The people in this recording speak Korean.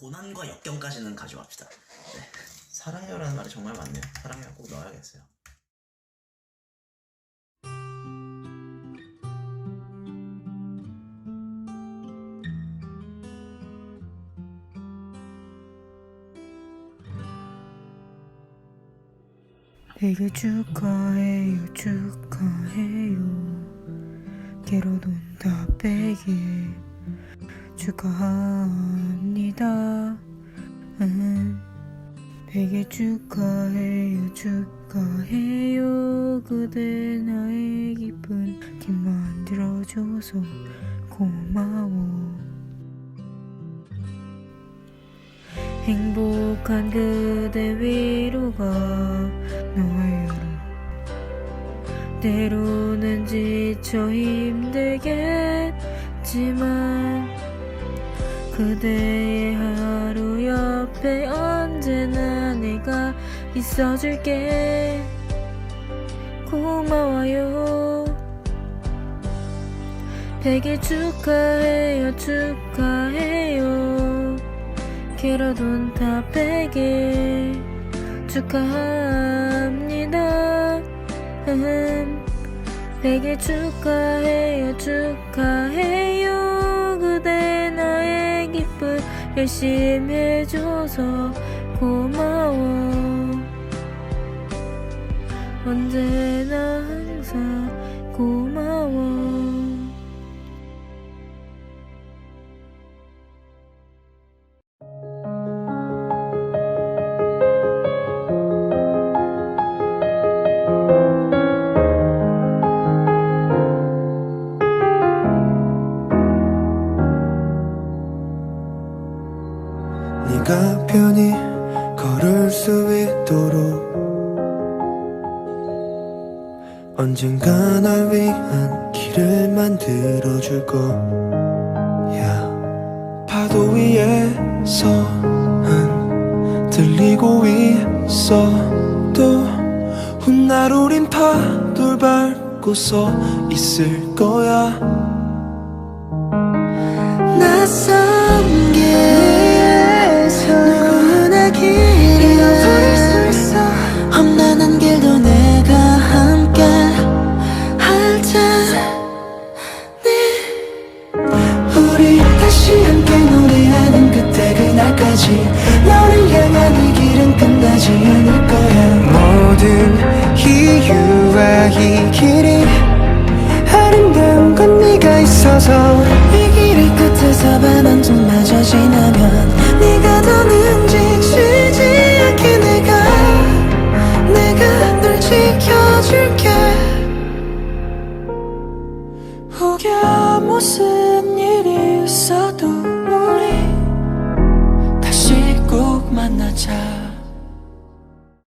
고난과 역경까지는 가져갑시다. 네. 사랑해요라는 말이 정말 많네요. 사랑해요 꼭 넣어야겠어요. 되게 축하해요 축하해요 게로돈 다 빼게 축하합니다. 음. 되게 축하해요. 축하해요. 그대 나의 기쁜 길 만들어줘서 고마워. 행복한 그대 위로가 너예요 때로는 지쳐 힘들겠지만 그대의 하루 옆에 언제나 내가 있어줄게. 고마워요. 베개 축하해요 축하해요. 길어돈 다 빼게 축하합니다. 음, 베개 축하해요 축하해요 열심히 해줘서 고마워. 언제 네가 편히 걸을 수 있도록. 언젠가 널 위한 길을 만들어 줄 거야. 파도 위에서 흔들리고 있어도 훗날 우린 파도를 밟고 서 있을 거야. 낯선 만나자.